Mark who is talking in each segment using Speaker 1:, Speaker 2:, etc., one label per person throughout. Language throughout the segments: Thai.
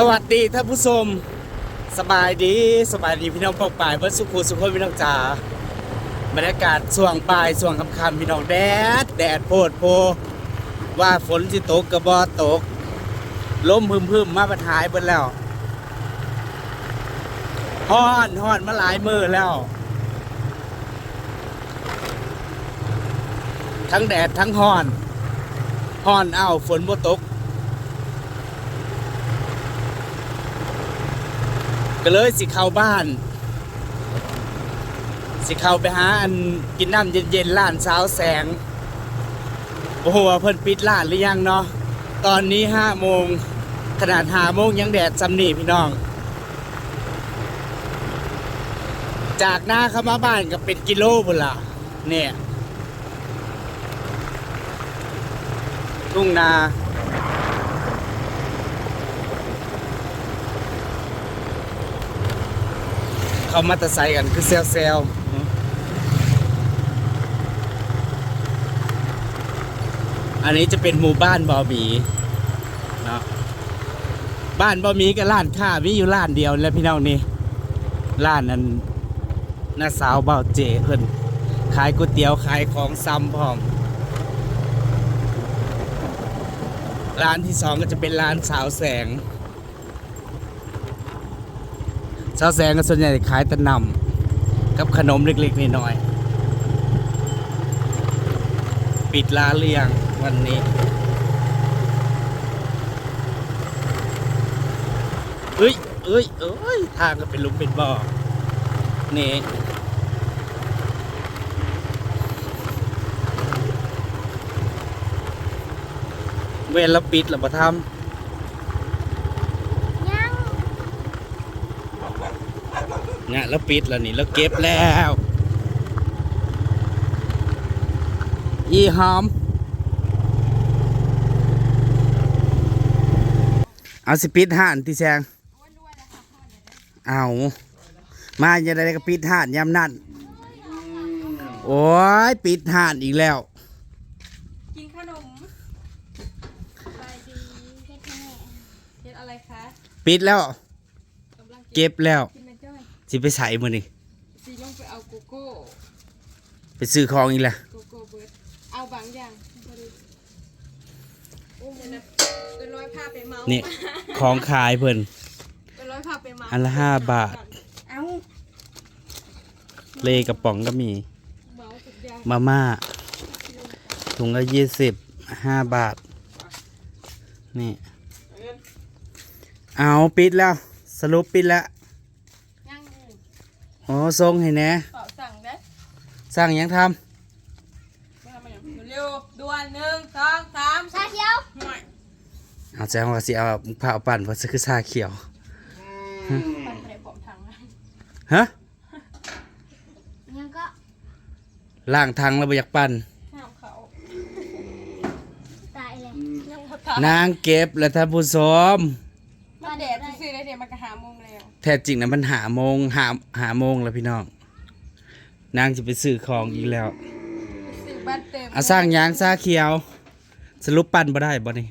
Speaker 1: สวัสดีท่านผู้ชมสบายดีสบายดีพี่น้องปอกปลายเพื่อสุขุสุขคนพี่น้องจ๋าบรรยากาศช่วงปลายช่วงค่ำๆพี่น้องแดด แดดโพดโพ ว่าฝนสิตกกระบอตกลมพึมพึมมาปัญหายเบิดแล้วฮ้อนฮ้อนมาหลายมือแล้ว ทั้งแดดทั้งฮ้อนฮ้อนเอ้าฝนบ่ตก ก็เลยสิเข้าบ้าน สิเข้าไปหาอันกินน้ำเย็นๆร้านสาวแสง โอ้โหเพิ่นปิดร้านหรือยังเนาะตอนนี้ห้าโมงขนาดห้าโมงยังแดดจำหนีพี่น้อง จากหน้าเข้ามาบ้านก็เป็นกิโลพุ่นละเนี่ย ทุ่งนา เขามาแตะไซค์กันคือเซลเซลอันนี้จะเป็นหมู่บ้านบอหมีเนาะบ้านบอหมีกับร้านค้ามีอยู่ร้านเดียวแล้วพี่น้องนี่ร้านนั้นน้าสาวเบาเจเพิ่นขายก๋วยเตี๋ยวขายของซ้ำพร้อมร้านที่สองก็จะเป็นร้านสาวแสง สาวแสงก็ส่วนใหญ่ขายแตะนำกับขนมเล็กๆน้อย ปิดร้านเรียงวันนี้เอ้ยเอ้ยเอ้ย ทางก็เป็นลุมเป็นบ่อนี่เวรเราปิดเราบ่ทำ
Speaker 2: ยัง
Speaker 1: เนี่ยแล้วปิดแล้วนี่แล้วเก็บแล้ว อีหอม เอาสิปิดห่านที่แซงเอามาจะได้ก็ปิดห่านยามนั่นโอ้ยปิดห่านอีกแล้ว
Speaker 3: กินขนม
Speaker 2: ไปดีเพชรแม่
Speaker 3: เฮ็ดอะไรคะ
Speaker 1: ปิดแล้ว
Speaker 3: กำลัง
Speaker 1: เก็บแล้ว
Speaker 3: กินแม่จ้อย
Speaker 1: สิไปใส่มือนี่
Speaker 3: ซีลงไปเอาโกโก้
Speaker 1: ไปซื้อของอีกแล้ว
Speaker 3: โกโก้เบิร์ดเอาบางอย่างพอดีโอ้มันนะเป็นร้อยผ้าไปเมา
Speaker 1: นี่ ของขายเพิ่น
Speaker 3: เป็นร้อยผ้าไปเมา
Speaker 1: อันละห้าบาท
Speaker 3: เอา
Speaker 1: เลกระป๋องก็มี
Speaker 3: เมาทุกอย่าง
Speaker 1: มาม่าถุงละยี่สิบห้าบาท นี่ เอาปิดแล้ว สรุปปิดแล้ว
Speaker 3: ยังอื่น
Speaker 1: โอ้ทรงให้แหน่
Speaker 3: เป่าสั่งได้
Speaker 1: สั่งหยังท
Speaker 3: ไม่ทำมาอย่างเร็วด่วนหนึ่งสองสาม
Speaker 2: ชาเขียว
Speaker 3: หน่อยำ
Speaker 1: เอาแจ้งว่าสิเอาผ้าเอาปั่นเพราะคือชาเขียว
Speaker 3: ปั่นไปได้ผมทางนะ
Speaker 1: ฮะ
Speaker 2: ยังก็
Speaker 1: ล่างทางแล้วบ่อยากปั่น
Speaker 3: ห้ามเขา
Speaker 2: ตายเลย
Speaker 3: ยังเขาท
Speaker 1: นางเก็บแล้วท่านผู้ชมำ
Speaker 3: มันแดดซื้อได้เดี๋ยวมันก็หาโมงแล้ว
Speaker 1: แท้จริงนะมันหาโมงหาหาโมงแล้วพี่น้อง นางจะไปซื้อของอีกแล้ว
Speaker 3: ซื้อบ้านเต็ม
Speaker 1: เอาสร้างยางซาเขียว สรุปปั่นบ่ได้บ่นี่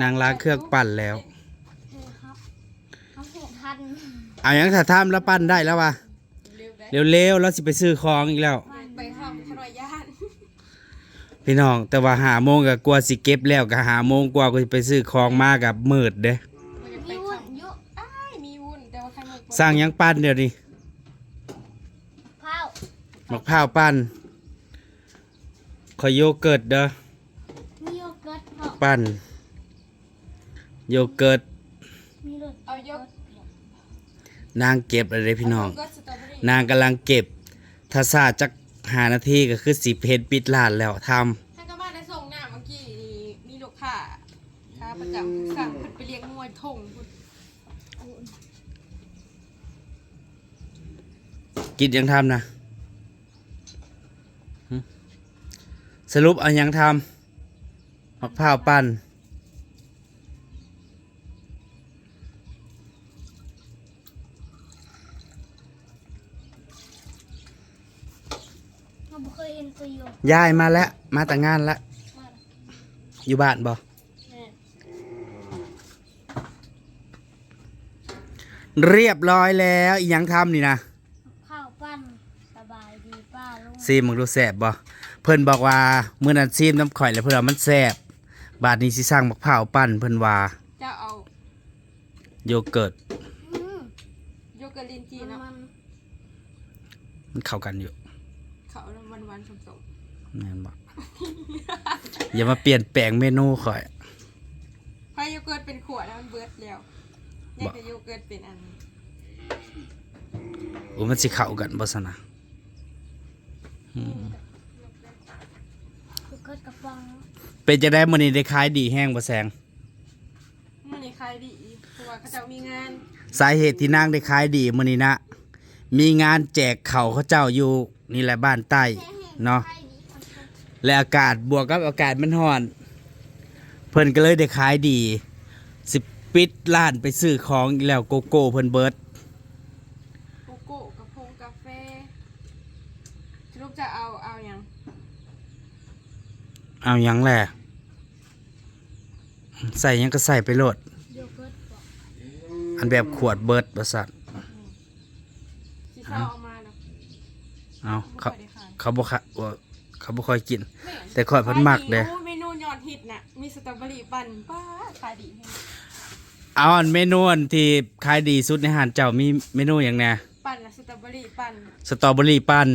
Speaker 1: นางล้างเครื่องปั่นแล้ว
Speaker 2: เออครับเขาเห็นทัน
Speaker 1: เอาหยังถ้าทำแล้วปั่นได้แล้ววะ
Speaker 3: เร็วได้
Speaker 1: เร็วๆแล้วสิไปซื้อของอีกแล้ว
Speaker 3: ไปเข้าขนอยย่าน
Speaker 1: พี่น้องแต่ว่าหาโมงกับกลัวสิเก็บแล้วก็หาโมงกว่าก็สิไปซื้อของมากับมืดเด้ สร้างหยังปั่นเดี๋ยวนี้
Speaker 2: เผามะ
Speaker 1: พร้าวปั่นขอโยเกิร์ตเด้อ
Speaker 2: มีโยเกิร์ตเผา
Speaker 1: ปั่นโยเกิร์ต
Speaker 2: มีรส
Speaker 3: เอายก
Speaker 1: นางเก็บอะไรพี่น้อง
Speaker 3: ก็สตรอเบอรี่
Speaker 1: นางกำลังเก็บถ้าซาจักหานาทีก็คือสิเพจปิดร้านแล้วท
Speaker 3: ท่านก็มาได้ส่งหน้าเมื่อกี้นี่มีลูกค้าค้าประจำสั่งเพิ่นไปเลี้ยงงวยทงพุ่นำ
Speaker 1: กินยังทำนะหึสรุปเอายังทำมะพร้าวปั่น
Speaker 2: เราบ่เคยเห็นตัวโย
Speaker 1: ยายมาแล้ว มาแต่งงานแล้ว
Speaker 2: มา
Speaker 1: อยู่บ้านบ่
Speaker 3: แม่
Speaker 1: เรียบร้อยแล้ว อีหยังทำนี่นะ
Speaker 2: ข้าวปั้นสบายดีป้าลุง
Speaker 1: ซีมมึงดูแสบบ่เพิ่นบอกว่ามื้อนั้นซีมน้ำข่อยแล้วเพิ่นว่ามันแสบบาดนี้สิสร้างบักพร้าวปั้นเพิ่นว่า
Speaker 3: จะเอา
Speaker 1: โยเกิร์ต
Speaker 2: อืม
Speaker 3: โยเกิร์ตลินจี
Speaker 2: มัน
Speaker 3: เนาะ
Speaker 2: มัน
Speaker 1: มันเข้ากันอยู่
Speaker 3: เขาวันวันๆสม
Speaker 1: แม่นบ่ อย่ามาเปลี่ยนแปลงเมนูข่อย
Speaker 3: ๆเพราะโยเกิร์ตเป็นขวดแล้วมันเบิดแล้วนี่คือโยเกิร์ตเป็นอัน
Speaker 1: โอ้มันสิเข้ากันบ่ซั่นน่ะ
Speaker 2: คือเกิดกระป๋อง
Speaker 1: เป็นจะได้มื้อนี้ได้ขายดีแห้งบ่แซง
Speaker 3: มันนี่ขายดีเพราะว่าเขาเจะมีงาน
Speaker 1: สาเหตุที่นางได้ขายดีมื้อนี้นะ มีงานแจกข้าวเขาเจ้าอยู่นี่แหละบ้านใต้เนาะ
Speaker 2: ใช่ดีคนคน
Speaker 1: และอากาศบวกกับอากาศมันร้อน เพิ่นก็เลยได้ขายดี สิปิดร้านไปซื้อของอีกแล้วโกโก้เพิ่นเบิด
Speaker 3: โกโก้กระพงกาแฟสรุปจะเอาเอาอย่าง
Speaker 1: เอาหยังแหละใส่หยังก็ใส่ไปโลด
Speaker 2: โยเกิร์ตบอก
Speaker 1: อันแบบขวดเบิดประสัต
Speaker 3: ที่เขาเอามาเนาะ
Speaker 1: เอา
Speaker 3: บ่
Speaker 1: เขา
Speaker 3: ค่อยได้ขาย
Speaker 1: เขาบ่ค่ะว่าเขาบ่ค่อยกิน
Speaker 3: แม่น
Speaker 1: แต่ข่อยเพิ่นมักเด้
Speaker 3: ขายโอ้เมนูยอดฮิตน่ะมีสตรอเบอรี่ปั่นป้าขายดีแฮะ
Speaker 1: เอาอันเมนูอันที่ขายดีสุดในอาหารเจ้ามีเมนูหยังแหน่
Speaker 3: ปั่นนะสตรอเบอรี่ปั่น
Speaker 1: สตรอเบอรี่ปั่น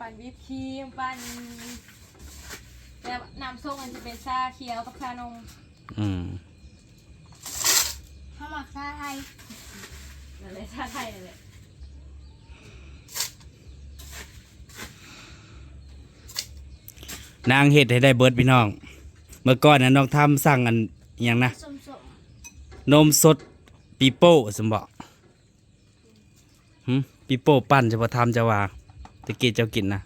Speaker 3: ปั่นวิปครีมปั่น แล้วน้ำส้มมันจะเป็นชาเขียวกับชานม
Speaker 1: อืม
Speaker 2: ข้าวหมักซาไทย
Speaker 3: นั่นแหละชาไทยนั่นแหละ
Speaker 1: นางเฮ็ดให้ได้เบิดพี่น้อง เมื่อก่อนน่ะน้องทำสั่งอันหยังนะ
Speaker 2: สมสม
Speaker 1: นมสดปีโป้สมบอกหึปีโป้ปั้นจะพอทำจะว่าตะกี้เจ้ากินนะ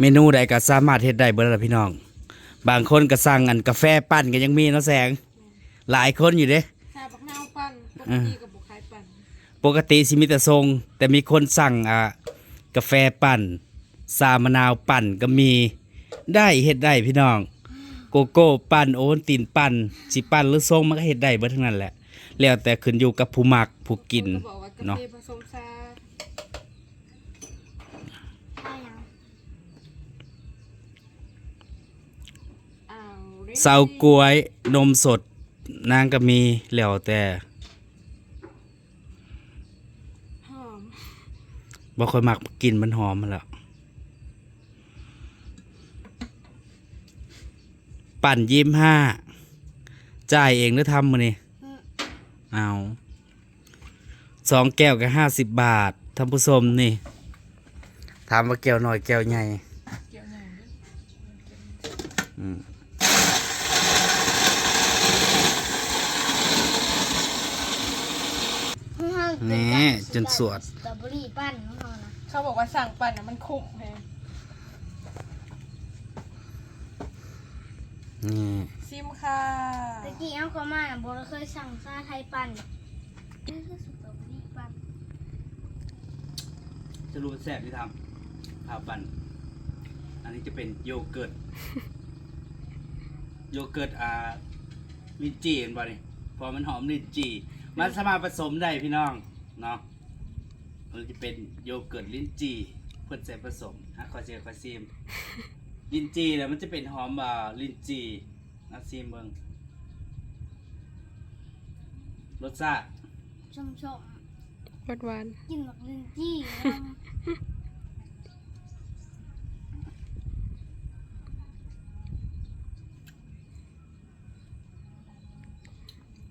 Speaker 1: เมนูใดก็สามารถเฮ็ดได้เบิดละพี่น้อง บางคนก็สั่งอันกาแฟปั้นก็ยังมีเนาะแสง หลายคนอยู่เด้
Speaker 3: ชาบักนาวปั่นปก
Speaker 1: อืม
Speaker 3: ติกับบุคายปั่น
Speaker 1: ปกติสิมีแต่ทรง แต่มีคนสั่งอ่ากาแฟปั่นซามะนาวปั่นก็มีได้เฮ็ดได้พี่น้อง โกโก้ปั่นโอวัลตินปั่นสิปั่นหรือทรงมันก็เฮ็ดได้เบิดทั้งนั้นแหละ แล้วแต่ขึ้นอยู่กับผู้มักผู้กิน
Speaker 3: ก็บอกว่ากา
Speaker 1: เนาะ
Speaker 3: แฟผสมชา
Speaker 2: ใช่ยัง
Speaker 3: อ้าว
Speaker 1: เสากล้วยนมสดนางก็มีแล้วแต่
Speaker 3: หอม
Speaker 1: บ่ค่อยมักกินมันหอมมันแล้วปั่นยิ้มห้าจ่ายเองหรือทำมานี่
Speaker 2: อืม
Speaker 1: เอาสองแก้วก็ห้าสิบบาทท่านผู้ชมนี่ถามว่าแก้วน้อยแก้วใหญ่
Speaker 3: เกี่ยวหน่อย
Speaker 1: อืมนี่จนสวด
Speaker 2: สตรอเบอรี่ปั้นของเขานะ
Speaker 3: เขาบอกว่าสั่งปั่นอะมันคุ้มแฮะ
Speaker 1: นี่
Speaker 3: ซิมค่ะ
Speaker 2: ตะกี้เอาเข้ามาน่ะโบเราเคยสั่งซาไทยปั้นนี่คือสตรอเบอรี่ปั้น
Speaker 1: จะรู้แซ่บที่ทำข้าวปั่นอันนี้จะเป็นโยเกิร์ต โยเกิร์ตอ่าลินจีเห็นป่ะนี่พอมันหอมลินจี มันสามารถผสมได้พี่น้องเนาะมันจะเป็นโยเกิร์ตลิ้นจี่เพื่อใส่ผสมฮะขอเจอขอซีมลิ้นจี่แล้วมันจะเป็นหอมอ่าลิ้นจี่นะซีมเบิงรสชาติ
Speaker 2: ชมชม
Speaker 3: หวานหวาน
Speaker 2: ๆกินแบบลินจี้นะ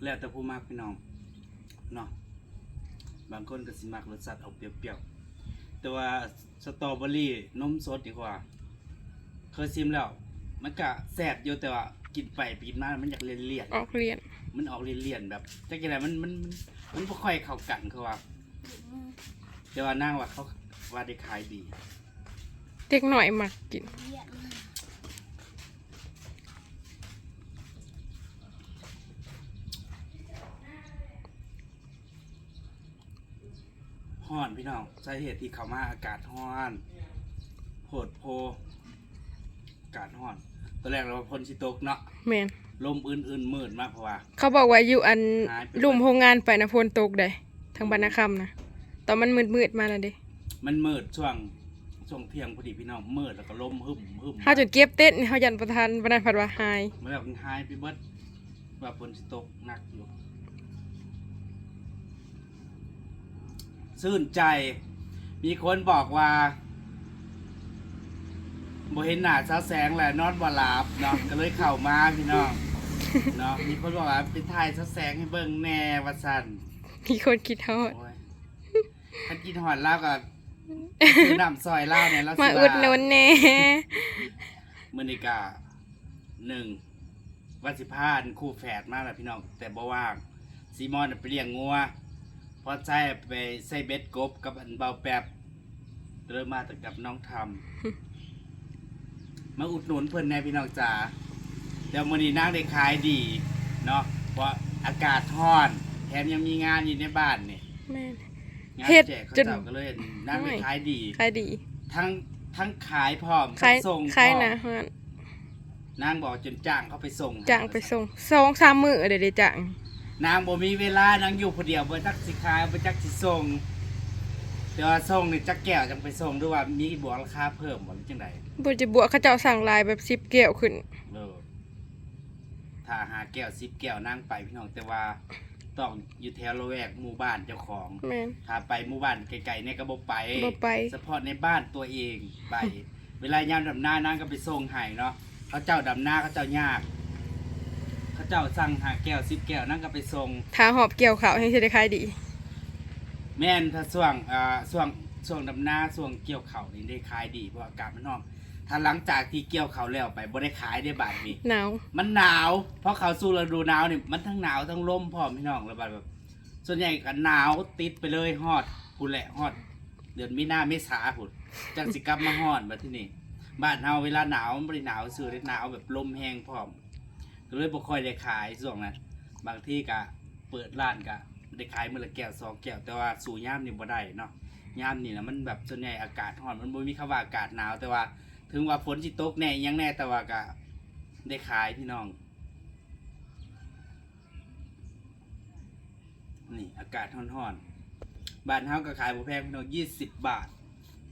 Speaker 1: แล้วแต่ผู้มากพี่น้อง เนาะบางคนก็สิมักรสชาติเอาเปรี้ยวๆแต่ว่าสตรอเบอรี่นมสดดีกว่า เคยซิมแล้ว มันก็แซ่บอยู่แต่ว่ากินไปปีนมามันอยากเลี่ยนเลี่ยนๆ
Speaker 3: ออกเรียน
Speaker 1: มันออกเลี่ยนๆแบบจักยังไงมันมันมันมันบ่ค่อยเข้ากันคือว่าแต่ว่านั่งว่าเขาว่าได้ขายดี
Speaker 3: เด็กหน่อยมักกิน
Speaker 2: เยี่ยม
Speaker 1: ฮ้อนพี่น้องสาเหตุที่เขามาอากาศฮ้อนโหดโพอากาศฮ้อนตอนแรกเราว่าพลสิตกเนาะ
Speaker 4: แม่น
Speaker 1: ลมอื่นๆมืดมากเพราะว่า
Speaker 4: เขาบอกว่าอยู่อัน
Speaker 1: หายไป
Speaker 4: ลุ่มโรงงานไปนะฝนตกได้ทางบรรณคำนะตอนมันมืดๆมาแล้วเด้
Speaker 1: มันมืดช่วงช่วงเที่ยงพอดีพี่น้องมืดแล้วก็ลมหึมหึม
Speaker 4: เฮาจนเก็บเต้นเฮายันประทานบรรณพัดว่าหาย
Speaker 1: มันแบบหายไปเบิดว่าฝนสิตกหนักอยู่ ซื่นใจ มีคนบอกว่าบ่เห็นหน้าเช้าแสงแหละนอนบ่หลับเนาะก็เลยเข้ามาพี่น้องเนาะมีคนบอกว่าไปถ่ายเช้าแสงให้เบิ่งแน่ว่าซั่น
Speaker 4: มีคนคิดเฮา
Speaker 1: โอ้ยถ้ากินหอดเหล้าก็ซื้อน้ำซอยเหล้าเนี่ยแล้ว
Speaker 4: มา
Speaker 1: สิ
Speaker 4: อุดหนุนแน่
Speaker 1: มือนิกาหนึ่งวันสิพานคู่แฝดมากเลยพี่น้องแต่บ่ว่างซีมอนนะไปเลี้ยงงัว พอใช้ไปใส่เบ็ดกบกับอันเบาแป๊บเริ่มมาแต่กับน้องทำมาอุดหนุนเพื่อนในพี่น้องจ๋าเดี๋ยวมื้อนี้นั่งได้ขายดีเนาะเพราะอากาศร้อน แถมยังมีงานอยู่ในบ้านนี่
Speaker 4: แม่น
Speaker 1: งาน
Speaker 4: เฮ็ด
Speaker 1: แจกเขา
Speaker 4: จน
Speaker 1: เจ้าก็เลยนั่งได้ขายดี
Speaker 4: ขายดี
Speaker 1: ทั้งทั้งขายพร้อม
Speaker 4: ขาย
Speaker 1: ทั้งส่ง
Speaker 4: ขาย
Speaker 1: พร้อม
Speaker 4: นะฮะ
Speaker 1: นางบอกจนจ้างเขาไปส่ง
Speaker 4: จ้างไปส่งสองสามมื้อเดี๋ยวได้จ้าง
Speaker 1: นางบ่มีเวลานางอยู่คนเดียวบ่จักสิขายบ่จักสิส่งแต่ว่าส่งนี่จักแก้วจังไปส่งด้วยว่ามีบวกราคาเพิ่มบ่หรือจังได
Speaker 4: บ่จะบวกเขาเจ้าสั่งลายแบบ10แก้วขึ้น
Speaker 1: เออถ้าหาแก้ว10แก้วนางไปพี่น้องแต่ว่าต้องอยู่แถวละแวกหมู่บ้านเจ้าของ
Speaker 4: แม่น
Speaker 1: ถ้าไปหมู่บ้านไกลๆเนี่ยก็บ่ไป
Speaker 4: บ่ไป
Speaker 1: เฉพาะในบ้านตัวเองไป เวลายามดำนานางก็ไปส่งให้เนาะเขาเจ้าดำนาเขาเจ้ายาก เขาเจ้าสั่งหาแก้ว10แก้วนางก็ไปส่ง
Speaker 4: ถ้าหอบเกี่ยวข้าวให้สิได้ขายดี
Speaker 1: แม่นถ้าช่วงอ่าช่วงช่วงดำนาช่วงเกี่ยวเขาวนี่ได้ขายดีเพราะอากาศมันร้อนถ้าหลังจากที่เกี่ยวเขาวแล้วไปบ่ได้ขายได้บาทนี้
Speaker 4: หนาว
Speaker 1: มันหนาว เพราะเขาสู้ฤดูหนาวนี่มันทั้งหนาวทั้งลมพร้อมพี่น้องแล้วบัดแบบ ส่วนใหญ่ก็หนาวติดไปเลยฮอดพุ่นแหละฮอด เดือนมีนาเมษาพุ่นจังสิกลับมาฮอดมาที่นี่บ้านเฮาเวลาหนาวมันบ่ได้หนาวซื่อได้หนาวแบบลมแห้งพร้อม ก็เลยบ่ค่อยได้ขายช่วงนั้นบางที่ก็เปิดร้านก็ได้ขายมื้อละแก้วสองแก้วแต่ว่าสู่ยามนี่บ่ได้เนาะยามนี่นะมันแบบส่วนใหญ่อากาศร้อนมันบ่มีคำว่าอากาศหนาวแต่ว่า ถึงว่าฝนสิตกแน่อยังแน่แต่ว่าก็ได้ขายพี่น้องนี่อากาศร้อนๆบ้านเฮาก็ขายบ่แพงพี่น้องยี่สิบบาท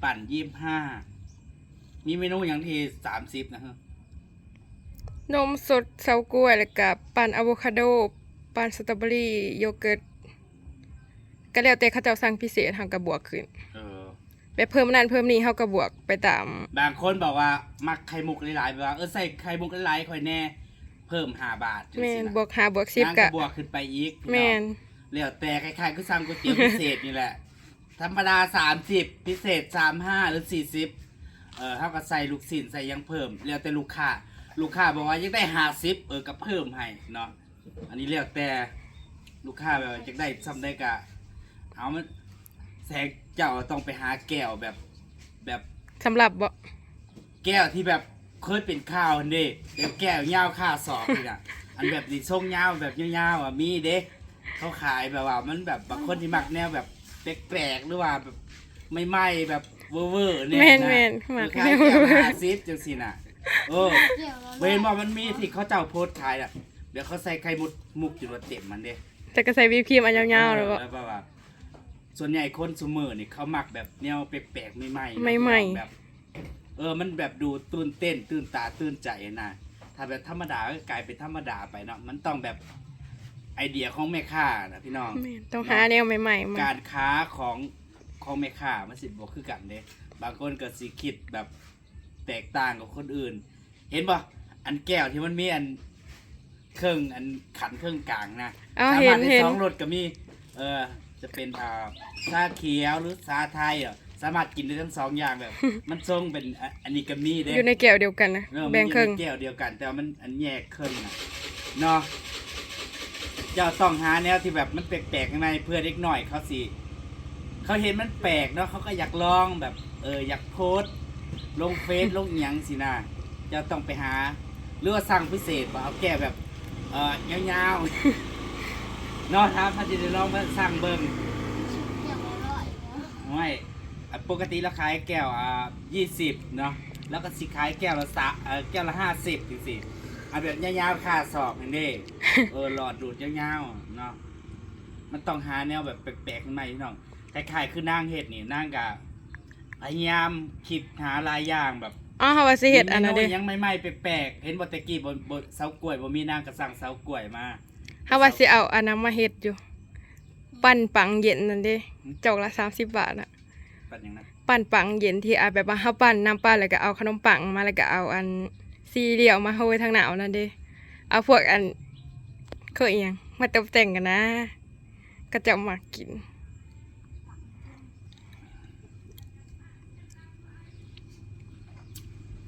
Speaker 1: ปั่นยี่ห้ามีเมนูอย่างที่สามสิบนะฮะ
Speaker 4: นมสดเซากล้วยแล้วก็ปั่นอะโวคาโด ปั่นสตรอเบอรี่โยเกิร์ตก็แล้วแต่เขาเจ้าสั่งพิเศษเฮาก็บวกขึ้น
Speaker 1: เออ
Speaker 4: ไปเพิ่มนั่นเพิ่มนี่เฮาก็บวกไปตาม
Speaker 1: บางคนบอกว่ามักไข่มุกหลายๆแบบว่าเออใส่ไข่มุกหลายๆค่อยแน่ เพิ่มห้าบาทจัง
Speaker 4: แม่
Speaker 1: ซี่
Speaker 4: น
Speaker 1: นะ
Speaker 4: บวก5บวก10
Speaker 1: นาง
Speaker 4: ก็
Speaker 1: บวกขึ้นไปอีกพี่น้อง
Speaker 4: แม่น
Speaker 1: แล้วแต่คล้ายๆก็สั่งก๋วยเตี๋ยวพิเศษนี่แหละ ธรรมดาสามสิบพิเศษสามห้าหรือสี่สิบเออเท่ากับใส่ลูกศิลใส่ยังเพิ่ม แล้วแต่ลูกค้า ลูกค้าบอกว่ายังได้ห้าสิบเออก็เพิ่มให้เนาะอันนี้แล้วแต่ลูกค้าแบบว่าจะได้ซ้ำได้กะเอามันแสงเจ้าต้องไปหาแก้วแบบแบบ
Speaker 4: สำหรับบ่
Speaker 1: แก้วที่แบบเคยเป็นข้าวนี่เดี๋ยวแก้วยาวข้าวสอบนี่นะอันแบบนี้ทรงยาวแบบยาวๆอะมีเด้เขาขายแบบว่ามันแบบบางคนที่มักแนวแบบแปลกๆหรือว่าแบบไม่ไหม้แบบเวอร์ๆเนี่ย
Speaker 4: แม่น
Speaker 1: นะ
Speaker 4: แม่นมัก
Speaker 1: ขายแก้วห้าสิบจังสิน่ะ เออ
Speaker 2: เกี่ยวแล้ว
Speaker 1: เวนบอกมันมีที่เขาเจ้าโพสต์ขายอะ เดี๋ยวเขาใส่ไข่มุดมุกจุดว่าเต็มมันเด้
Speaker 4: แต่ก็ใส่วิปครีมอันยาวๆแล้วบ่
Speaker 1: เออแบบว่าส่วนใหญ่คนซูเมอร์นี่เขามักแบบแนวแปลกๆไม่ไหม้ๆ
Speaker 4: ใหม่ๆ
Speaker 1: แบบ เออมันแบบดูตื่นเต้น ตื่นตาตื่นใจนะถ้าแบบธรรมดาก็กลายเป็นธรรมดาไปเนาะมันต้องแบบไอเดียของแม่ค้านะพี่น้อง
Speaker 4: แม่นต้องหาแนวใหม่ๆมา
Speaker 1: การค้าของของแม่ค้ามันสิบ่คือกันเด้บางคนก็สิคิดแบบ แตกต่างกับคนอื่น เห็นป่ะอันแก้วที่มันมีอันเครื่องอันขันเครื่องกลางนะ
Speaker 4: เอา
Speaker 1: สา
Speaker 4: เห็
Speaker 1: มาร
Speaker 4: น
Speaker 1: ถใน
Speaker 4: เห็น
Speaker 1: สองรสก็มี เออจะเป็นอ่าชาเขียวหรือชาไทยอะสามารถกินได้ทั้งสองอย่างแบบ มันทรงเป็นอะอันนี้ก็มีเด้
Speaker 4: อยู่ในแก้วเดียวกันนะ
Speaker 1: เออมัน
Speaker 4: แบ่ง
Speaker 1: อยู่
Speaker 4: ครึ่ง
Speaker 1: ในแก้วเดียวกัน แต่ว่ามันอันแยกครึ่งนะเนาะเจ้าต้องหาแนวที่แบบมันแปลกๆข้างในเพื่อเล็กหน่อยเขาสิเขาเห็นมันแปลกเนาะเขาก็อยากลองแบบ เอออยากโพสต์ ลงเฟซลงอิหยังสินะเจ้าต้องไปหาหรือว่าสั่งพิเศษบ่เอาแก้วแบบเออยาวๆเนาะครับถ้าจะได้ลองมาสั่งเบิ่ง
Speaker 2: เกี่ยวแล้วร้อยเนาะ
Speaker 1: ไม่อะปกติเราขายแก้วอ่ายี่สิบเนาะแล้วก็สิขายแก้วละสะเอ่อแก้วละห้าสิบจริงๆเอาแบบยาวๆค่าสอบนี่เด้เออหลอดดูดยาวๆเนาะมันต้องหาแนวแบบแปลกๆขึ้นมาพี่น้องคล้ายๆคือนางเห็ดนี่นางกะ พยายามคิดหาหลายอย่างแบบ
Speaker 4: อ๋อเฮาว่าสิเฮ็ดอันนั้นเด้
Speaker 1: มีมยังใหม่ๆแปลกๆเห็นบ่แตะกี้บ่บ่เสากล้วยบ่มีนางก็สั่งเสากล้วยมา
Speaker 4: เฮาว่าสิเอาอันนั้นมาเฮ็ดอยู่ ปั่นปังเย็นนั่นเด้จอกละ30บาทน่ะ
Speaker 1: ปันอย่างนั้น
Speaker 4: ปั่นปังเย็นที่อาแบบว่าเฮาปั่นน้ำปั่นแล้วก็เอาขนมปังมาแล้วก็เอาอันซีเรียลมาโรยทางหนาวนั่นเด้เอาพวกอันเคยอิหยังมาตกแต่งกันนะ ก็จะมากิน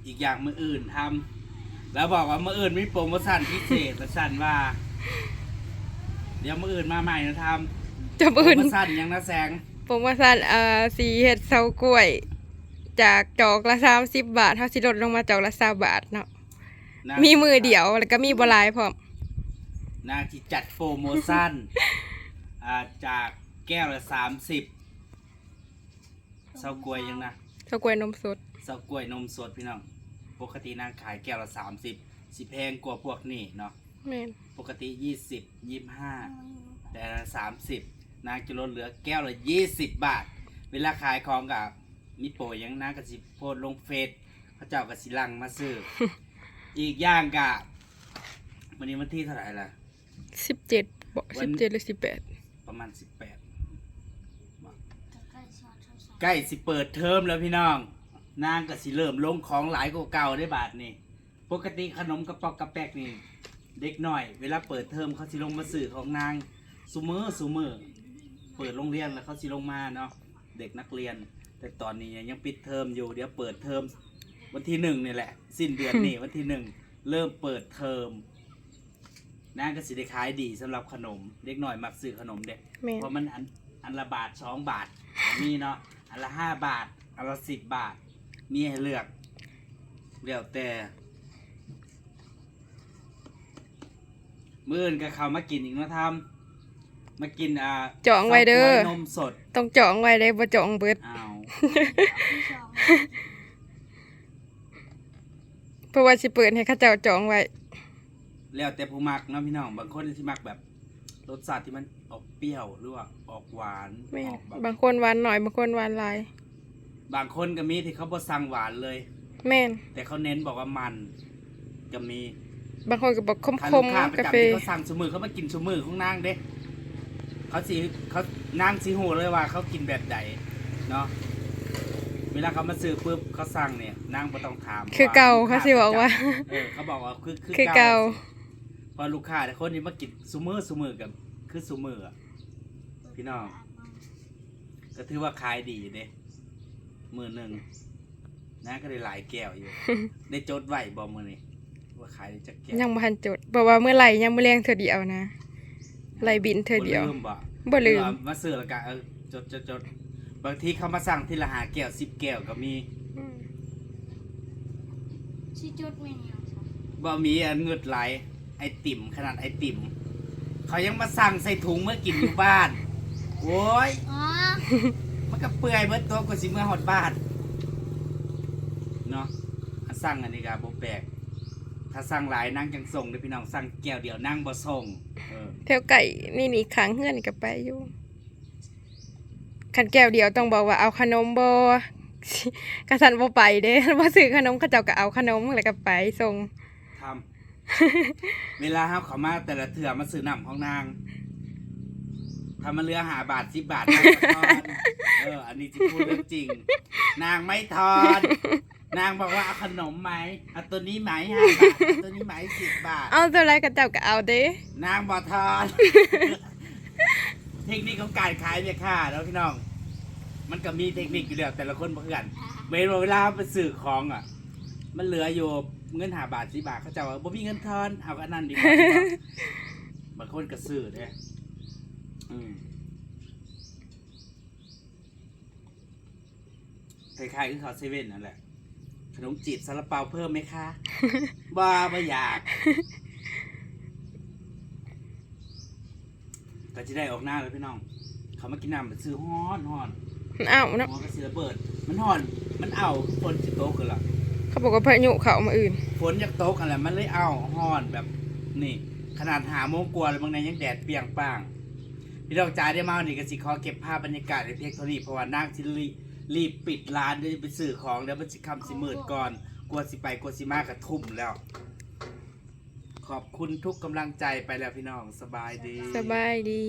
Speaker 1: อีกอย่างมื้ออื่นทำแล้วบอกว่ามื้ออื่นมีโปรโมชั่นพิเศษว่าซั่นว่า เดี๋ยวมื้ออื่นมาใหม่นะทำ
Speaker 4: จะ
Speaker 1: โปร
Speaker 4: อื่น
Speaker 1: โมชั่นหยังนะแสง
Speaker 4: ผมว่าสั่นเอ่อสีเห็ดเซากล้วย จากจอกละ30บาทเฮาสิลดลงมาจอกละ20บาทเนาะ
Speaker 1: นาง
Speaker 4: มีมือเดียวแล้วก็มีบ่หลายพร้อม
Speaker 1: นางที่จัดโปรโมชั่นอ่าจากแก้วละสามสิบเสากล้วยยังนะ
Speaker 4: เซากล้วยนมสด
Speaker 1: เสากล้วยนมสดพี่น้อง ปกตินางขายแก้วละสามสิบสิแพงกว่าพวกนี้เนาะ
Speaker 4: แม่น
Speaker 1: ปกติยี่สิบยี่ห้าแต่สามสิบนางจะลดเหลือแก้วละยี่สิบบาท เวลาขายของกับมีโปรหยังนางก็สิโพสต์ลงเฟซพระเจ้าก็สิลังมาซื้อ อีกอย่างกับวันนี้วันที่เท่าไหร่ล่ะ
Speaker 4: 17บ่
Speaker 1: วัน
Speaker 4: 17หรือ18
Speaker 1: ประมาณสิบแปด
Speaker 2: จะใกล้สอดทดสอบ
Speaker 1: ใกล้สิเปิดเทอมแล้วพี่น้อง นางก็สิเริ่มลงของหลายกว่าเก่าได้บาทนี่ปกติขนมกระปอกกระแปกนี่ เด็กหน่อย เวลาเปิดเทอมเขาสิลงมาสื่อของนางสุมือสุมือเปิดโรงเรียนแล้วเขาสิลงมาเนาะเด็กนักเรียน แต่ตอนนี้ยังปิดเทอมอยู่ เดี๋ยวเปิดเทอมวันที่หนึ่งนี่แหละ สิ้นเดือนนี่วันที่หนึ่งเริ่มเปิดเทอมนางก็สิได้ขายดีสำหรับขนม เด็กหน่อยมักซื้อขนมเด็ก
Speaker 4: แม่น
Speaker 1: เพราะมันอันอันละบาทสองบาทมีเนาะอันละห้าบาทอันละสิบบาท มีให้เลือกเดี๋ยวแต่มื่อนกับเขามากินอีกเนาะทำมากินอ่า
Speaker 4: จองไว้เด้อ
Speaker 1: ซับวยนมสด
Speaker 4: ต้องจองไว้ได้บ่จองเบิด
Speaker 1: อ้าว
Speaker 2: ที่สอง
Speaker 4: เพราะว่าสิเปิดให้เขาเจ้าจองไว้
Speaker 1: แล้วแต่ผู้มักเนาะพี่น้องบางคนที่มักแบบรสชาติที่มันออกเปรี้ยวหรือว่าออกหวาน
Speaker 4: แม่น
Speaker 1: ออกแบบ
Speaker 4: บางคนหวานหน่อยบางคนหวานหลาย
Speaker 1: บางคนก็มีที่เขาบ่สั่งหวานเลย
Speaker 4: แม่น
Speaker 1: แต่เขาเน้นบอกว่ามันก็มี
Speaker 4: บางคนก็บอกค
Speaker 1: ถ้ามลูกค้า
Speaker 4: ๆ
Speaker 1: ประ
Speaker 4: กา
Speaker 1: จำ
Speaker 4: แฟ
Speaker 1: ที่เขาสั่งสมือเขามากินสมือของนางเด้เขาสีเขานางสีหูเลยว่าเขากินแบบใดเนาะเวลาเขามาซื้อปุ๊บเขาสั่งเนี่ยนางไม่ต้องถาม
Speaker 4: คือเก่าเขาสิบอกว่า
Speaker 1: เออเขาบอกว่าคือ
Speaker 4: คือเก่า
Speaker 1: พอลูกค้าแต่คนนี้มากินสมือสมือกับคือสมืออะพี่น้องก็ถือว่าขายดีเด้ มือหนึ่งนางก็ได้หลายแก้วอยู่ ได้จดไว้บอมือนี่ว่าขายได้จักแก้ว
Speaker 4: ยังบ่ทันจดบอกว่าเมื่อไหร่ยังบ่เลี้ยงเธอเดียวนะไหลบินเธอเดียว
Speaker 1: บ่ลืมบ่
Speaker 4: บ่ลืม
Speaker 1: หรือว่ามาซื้อแล้วก็เออจดจดจดบางทีเขามาสั่งทีละหาแก้วสิบแก้วก็มี
Speaker 4: อืม
Speaker 2: ที่จุดเมนูค่ะ
Speaker 1: บ่มีอันเงืดไหลไอติ่มขนาดไอติ่มเขายังมาสั่งใส่ถุงเมื่อกินอยู่บ้านโอ้ย
Speaker 2: อ๋อ
Speaker 1: มันก็เปื่อยเบิดตัวกว่าสิเมื่อหอดบ้านเนาะอันสั่งอันนี้ก็บ่แปลกถ้าสั่งหลายนั่งจังส่งเด้อพี่น้องสั่งแก้วเดียวนั่งบ่ส่งเออ
Speaker 4: แถวไก่นี่นี่ค้างเฮือนก็ไปอยู่คันแก้วเดียวต้องบอกว่าเอาขนมบ่กระสันบ่ไปเด้บ่ซื้อขนมเขาเจ้าก็เอาขนมแล้วก็ไปส่ง
Speaker 1: ทำเวลาเฮาเขามาแต่ละเถื่อมาซื้อน้ำของนาง ถ้ามันเหลือหาบาทสิบบาทนางก็ทอนเออ อันนี้ที่พูดเรื่องจริง นางไม่ทอน นางบอกว่าเอาขนมไหมเอาตัวนี้ไหมห้าบาทเอาตัวนี้ไหมสิบบาท
Speaker 4: เอาตัวไรก็เจ้าก็เอาเด้
Speaker 1: นางบอทอน เทคนิคของการขายเนี่ยค่ะแล้วพี่น้อง มันก็มีเทคนิคอยู่แล้วแต่ละคนบ่เหมือนกันเวลาไปซื้อของอะ มันเหลืออยู่เงินหาบาทสิบาทเขาจะว่าบ่มีเงินทอนเอาอันนั้นดีกว่าบางคนก็ซื้อเด้อืม คล้ายๆคือเขาเซเว่นนั่นแหละ ขนมจีบซาลาเปาเพิ่มไหมคะ บ้าไม่อยาก ก็จะได้ออกหน้าเลยพี่น้อง เขามากินน้ำมันซื้อฮ้อนฮ้อน
Speaker 4: เอาเนาะ
Speaker 1: หัวก็สิระเบิด มันฮ้อน มันเอาฝนสิโตกันละ
Speaker 4: เขาบอกว่าพายุเข้ามาอื่น
Speaker 1: ฝนจากโต๊ะอะไรมันเลยเอาห่อนแบบนี่ ขนาดหาโมงกว่าเลยบางในยังแดดเปรียงป้าง พี่ดอกจ่ายได้มาวันนี้ก็สิขอเก็บภาพบรรยากาศในเพียงเท่านี้เพราะว่านั่งที่รีรีบปิดร้านเดี๋ยวจะไปซื้อของเดี๋ยวมันสิคำสิมืดก่อนกลัวสิไปกลัวสิมากกระทุ่มแล้ว ขอบคุณทุกกำลังใจไปแล้วพี่น้องสบายดี
Speaker 4: สบายดี